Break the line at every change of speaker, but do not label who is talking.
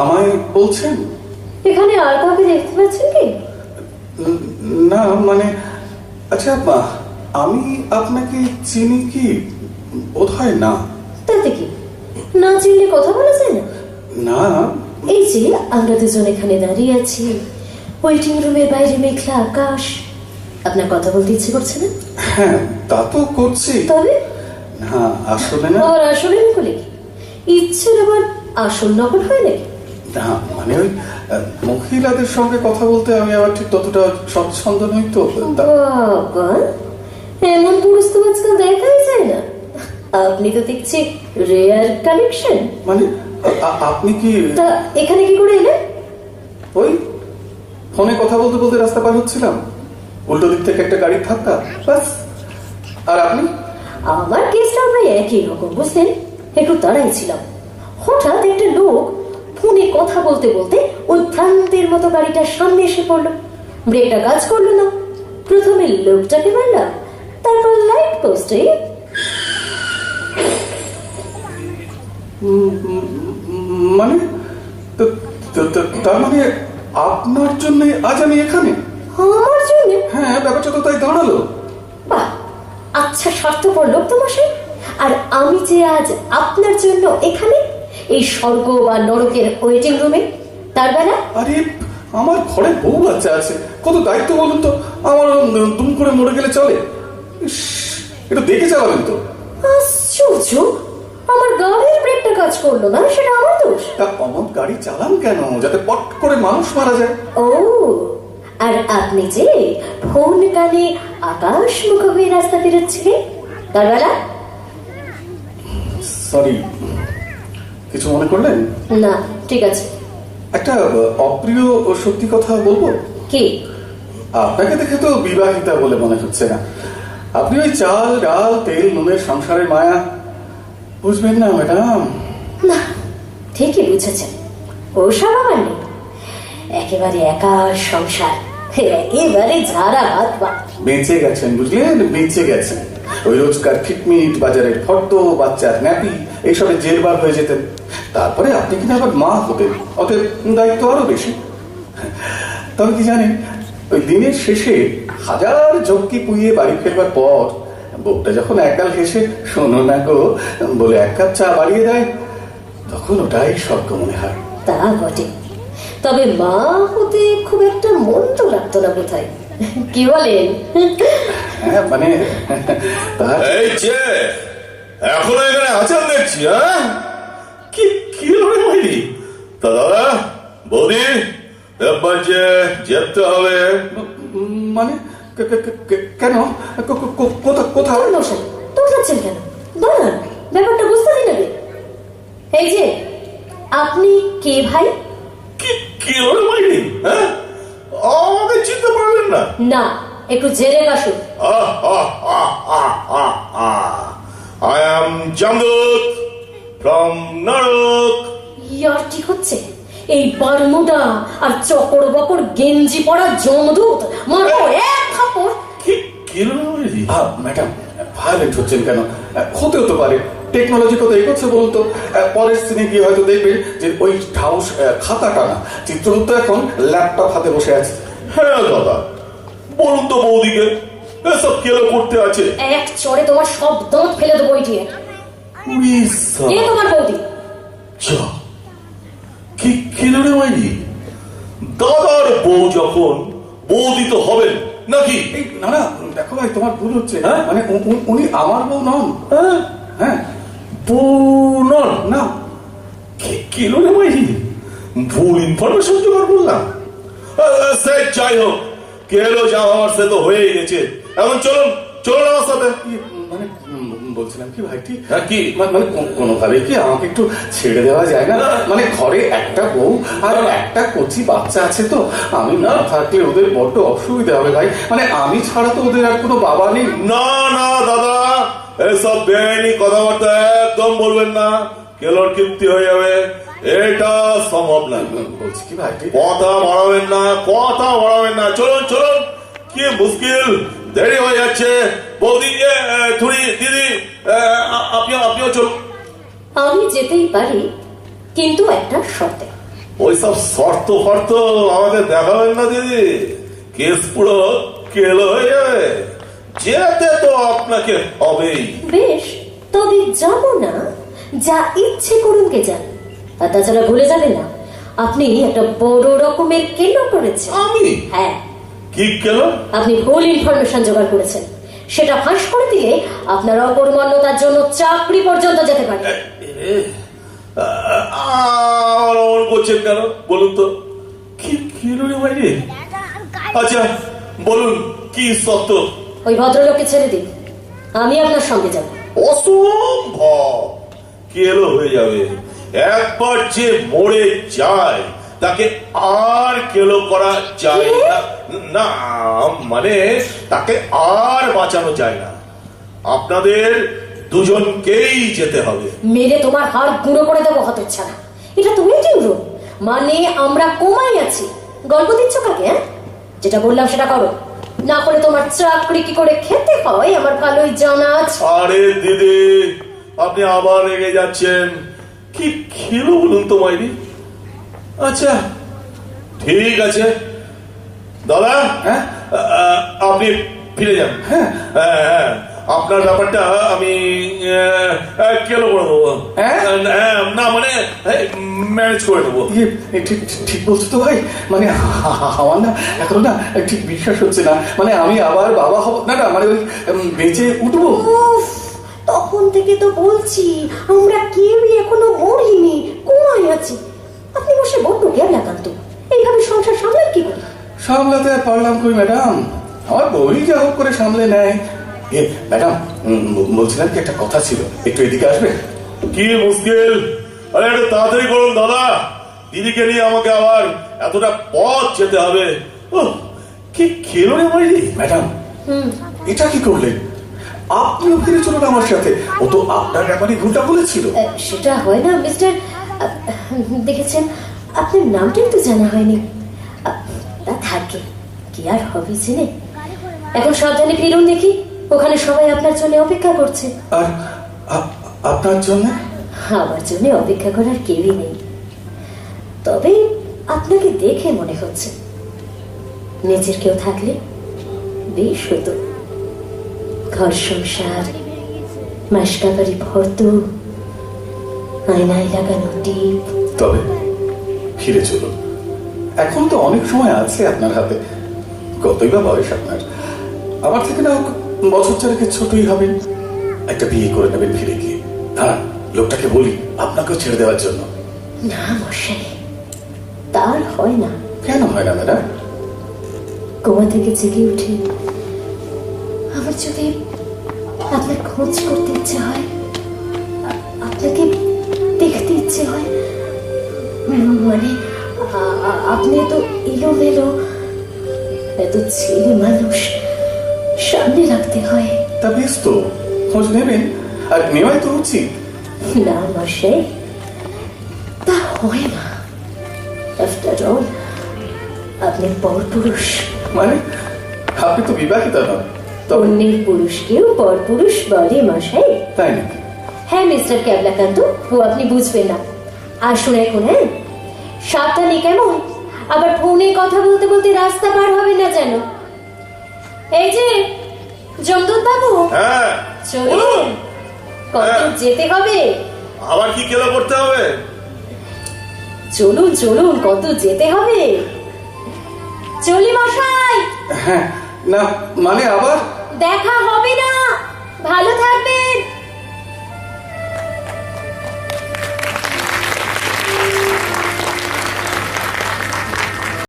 আমায় বলছেন?
এখানে আর কাউকে দেখতে পাচ্ছেন কি?
না মানে আচ্ছা মা, আমি আপনাকে চিনি কি? বোধ হয় না।
তাতে কি? না চিনলে কথা বলা যায় না?
না।
এই যে আমরা দুজন এখানে দাঁড়িয়ে আছি। ওয়েটিং রুমের বাইরে মেঘলা আকাশ। আপনার কথা বলতে ইচ্ছে করছে না?
হ্যাঁ তা তো করছি।
তবে?
না আসলে না।
আবার আসলে বলে কি? ইচ্ছের আবার আসল নকল হয় নাকি?
না মানে ওই মহিলাদের সঙ্গে কথা বলতে আমি আবার ঠিক ততটা স্বচ্ছন্দ নই তো।
এমন পুরুষ তো আজকাল দেখাই যায় না। আপনি তো দেখছি রেয়ার কালেকশন
মানে আপনি কি
এখানে কি করে এলেন?
ওই ফোনে কথা বলতে বলতে রাস্তা পার হচ্ছিলাম। উল্টো দিক থেকে একটা গাড়ির ধাক্কা বাস আর আপনি?
আমার কেসটাও প্রায় একই রকম বুঝলেন? একটু তাড়াই ছিলাম। হঠাৎ একটা লোক ফোনে কথা বলতে বলতে ওই ভ্রান্তের মতো গাড়িটার সামনে এসে পড়ল। ব্রেকটা কাজ করল না। প্রথমে লোকটাকে মারলাম তারপর লাইট পোস্টে
মানে? তার মানে আপনার জন্য আজ আমি এখানে?
আমার জন্য?
হ্যাঁ ব্যাপারটা তো তাই দাঁড়াল।
বাহ আচ্ছা স্বার্থপর লোক তো মশাই। আর আমি যে আজ আপনার জন্য এখানে এই স্বর্গ বা নরকের ওয়েটিং রুমে তার বেলা?
আরে আমার ঘরে বউ বাচ্চা আছে। কত দায়িত্ব বলুন তো? আমার দুম করে মরে গেলে চলে। একটু দেখে চালাবেন তো।
আশ্চর্য! আমার গাড়ির ব্রেকটা কাজ করল না সেটা আমার দোষ।
তা অমন গাড়ি চালান কেন? যাতে পট করে মানুষ মারা যায়।
ও আর আপনি যে ফোন কানে আকাশ মুখ হয়ে রাস্তা বেরোচ্ছিলেন তার বেলা?
সরি কিছু মনে করলেন
না ঠিক আছে।
একটা অপ্রিয় ও সত্যি কথা বলব?
কি?
আপনাকে দেখে তো বিবাহিতা বলে মনে হচ্ছে না। আপনি ওই চাল ডাল তেল নুনের সংসারের মায়া বুঝবেন না ম্যাডাম।
না ঠিকই বুঝেছেন। ওসব আমার নেই। একেবারে একা সংসার একেবারে ঝাড়া হাত পা
বেঁচে গেছেন বুঝলেন? বেঁচে গেছেন। ওই রোজকার খিটমিট বাজারের ফর্দ বাচ্চার ন্যাপি এইসবে জেরবার হয়ে যেতেন। তারপরে আপনি কিনা আবার মা হতেন অতএব দায়িত্ব আরও বেশি। তবে কি জানেন ওই দিনের শেষে হাজার ঝক্কি পুইয়ে বাড়ি ফেরবার পর বউটা যখন একগাল হেসে শোনো না গো বলে এক কাপ চা বাড়িয়ে দেয় তখন ওটাই স্বর্গ মনে হয়।
তা বটে। তবে মা হতে খুব একটা মন্দ লাগতো না কোথায় কি বলেন?
হ্যাঁ মানে তার
এই যে এখনও এখানে আছেন দেখছি হ্যাঁ? কি কি হলো মাইরি তা দাদা বৌদি এবার যে যেতে হবে।
মানে কে- কে- কে- কে- কেন? কোথাও
মশাই তোমরাচ্ছেন কেন? দাঁড়ান ব্যাপারটা বুঝতে দিন আগে। এই যে আপনি কে ভাই?
কি কি হলো মাইরি হ্যাঁ? আমাকে চিনতে পারলেন না।
না একটু জেরে কাশুন
I am Jamdut from Narok.
ইয়ার ঠিক হচ্ছে? এই বারমুডা আর চকর বকর গেঞ্জি পরা জমদূত মারবো এক থাপড়
কি কি হলো
ম্যাডাম ভায়োলেন্ট হচ্ছেন কেন? হতেও তো পারে। টেকনোলজি কত এগোচ্ছে বলুন তো? পরের সিনে গিয়ে হয়তো দেখবে যে ওই আহ, খাতা টানা চিত্রগুপ্ত এখন ল্যাপটপ হাতে বসে আছে।
হ্যাঁ দাদা বলুন তো বৌদিকে। এসব কেলো করতে আছে?
এক চড়ে তোমার সব দাঁত ফেলে দেবো এটিয়ে কে তোমার বৌদি?
কি কেলো রে মাইরি? দাদার বউ যখন বৌদি তো হবেন নাকি?
এই না না দেখো ভাই তোমার ভুল হচ্ছে।
হ্যাঁ?
মানে উনি আমার বউ নন।
হ্যাঁ?
হ্যাঁ।
বউ নন?
না।
কি কিলো রে মাইরি? ভুল ইনফরমেশন জোগাড় করলাম। সে যাই হোক। কেলো যা আমার সে তো হয়েই গেছে। এখন চলুন চলুন আমার সাথে।
মানে বলছিলাম কি ভাই ঠিক
হ্যাঁ, কি?
মানে মানে কোনোভাবে কি আমাকে একটু ছেড়ে দেওয়া যায় না? মানে ঘরে একটা বউ আর একটা কচি বাচ্চা আছে তো। আমি না। থাকলে ওদের বড্ড অসুবিধা হবে ভাই। মানে আমি ছাড়া তো ওদের আর কোনো বাবা নেই।
না না দাদা এসব বেআইনি কথাবার্তা একদম বলবেন না। কেলোর কীর্তি হয়ে যাবে। এটা সম্ভব না।
বলছি কি ভাই?
কথা বাড়াবেন না কথা বাড়াবেন না। চলুন চলুন। কি মুশকিল। দেরি হয়ে যাচ্ছে। বৌদি থুড়ি দিদি আপনিও আপনিও চলুন।
আমি যেতেই পারি কিন্তু একটা শর্তে।
ওইসব শর্ত ফর্ত আমাকে দেখাবেন না দিদি। কেস পুরো কেলো হয়ে যাবে। যেতে তো আপনাকে হবেই।
বেশ তবে যাব না। যা ইচ্ছে করুন কে যান আর তাছাড়া ভুলে যাবেন না আপনি একটা বড় রকমের কেন করেছেন।
আমি?
হ্যাঁ।
কি কেলো?
আপনি ভুল ইনফরমেশন জোগাড় করেছেন। সেটা ফাঁস করে দিলে আপনার অকর্মণ্যতার জন্য চাকরি পর্যন্ত যেতে পারে।
আমার করছেন কেন? বলুন তো কি কিলো রে? ভাই আচ্ছা বলুন কি সত্য?
ওই ভদ্রলোককে ছেড়ে দিন। আমি আপনার সঙ্গে যাব।
অসম্ভব! কেলো হয়ে যাবে। একবার যে মরে যায় তাকে আর কেলো করা যায় না। না মানে তাকে আর বাঁচানো যায় না। আপনাদের দুজনকেই যেতে হবে।
মেরে তোমার হাড় গুঁড়ো করে দেবো হতচ্ছা না এটা তুমি রুম মানে আমরা কোমাই আছি। গল্প দিচ্ছ কাকে হ্যাঁ? যেটা বললাম সেটা করো। না করে তোমার চাকরি কি করে খেতে হয়? আমার ভালোই জানা আছে।
আরে দিদি আপনি আবার রেগে যাচ্ছেন। কি খেলো বলুন তো মাইরি? আচ্ছা ঠিক আছে। দাদা
হ্যাঁ?
আপনি ফিরে যান।
হ্যাঁ।
হ্যাঁ আপনার ব্যাপারটা আমি কেলো করে দেবো।
হ্যাঁ?
না মানে ম্যানেজ করে দেবো।
ঠিক ঠিক বলছো তো ভাই। মানে আমার না এখন না ঠিক বিশ্বাস হচ্ছে না। মানে আমি আবার বাবা হব না না মানে ওই বেঁচে উঠবো।
তখন থেকে তো বলছি আমরা কেউই এখনও মরিনি কোমাই আছি। আপনি বসে বড্ড গেলা কান্ত এইভাবে সংসার সামলান কি করে?
সামলাতে পারলাম কই ম্যাডাম? আমার বই যা হোক করে সামলে নেয়। এ ম্যাডাম বলছিলাম কি একটা কথা ছিল। একটু এদিকে আসবে
কি মুশকিল? আরে একটু তাড়াতাড়ি করুন দাদা। দিদিকে নিয়ে আমাকে আবার এতটা পথ যেতে হবে। ওহ, কি খেলো রে
ম্যাডাম এটা কি করলেন? আপনিও ফিরে চলুন আমার সাথে। ও তো আপনার ব্যাপারে ভুলটা বলেছিল।
সেটা হয় না মিস্টার দেখেছেন আপনার নামটাই তো জানা হয়নি। তা থাকে কি আর হবে জেনে? এখন সাবধানে ফিরুন দেখি ওখানে সবাই আপনার জন্য অপেক্ষা করছে।
আর আপনার জন্য?
আমার জন্য অপেক্ষা করার কেউই নেই। তবে আপনাকে দেখে মনে হচ্ছে। নিজের কেউ থাকলে বেশ হতো। ঘর সংসার মাসকাবারি ভর্ত আয়নায় লাগানো টিপ
তবে ফিরে চলুন। এখন তো অনেক সময় আছে আপনার হাতে। কতই বা বয়স আপনার। আমার থেকে না বছর চারেকের ছোটই হবেন। একটা বিয়ে করে নেবেন ফিরে গিয়ে। হ্যাঁ লোকটাকে বলি আপনাকেও ছেড়ে দেওয়ার জন্য।
না মশাই তার হয় না।
কেন হয় না ম্যাডাম?
কোমা থেকে জেগে উঠে আমার যদি আপনার খোঁজ করতে ইচ্ছে হয় আপনাকে দেখতে ইচ্ছে হয় মানে আপনি এত এলোমেলো এত ছেলে মানুষ সামনে রাখতে হয়।
তা বেশ তো খোঁজ নেবেন আর নেওয়াই তো উচিত।
না মশাই তা হয় না। আফটার অল আপনি পরপুরুষ।
মানে আপনি তো বিবাহিত নন।
অন্যের পুরুষকেও পরপুরুষ বলে মশাই।
তাই নাকি?
হ্যাঁ মিস্টার ক্যাবলাকান্ত ও আপনি বুঝবেন না। আসুন এখন হ্যাঁ? সাবধানে কেমন? আবার ফোনে কথা বলতে বলতে রাস্তা পার হবে না যেন। এই যে জমদূত বাবু
হ্যাঁ
চলুন কত। যেতে হবে?
আবার কি কেলো করতে হবে?
চলুন চলুন কত যেতে হবে? চলি মশাই।
হ্যাঁ না মানে আবার?
দেখা হবে না। ভালো থাকবে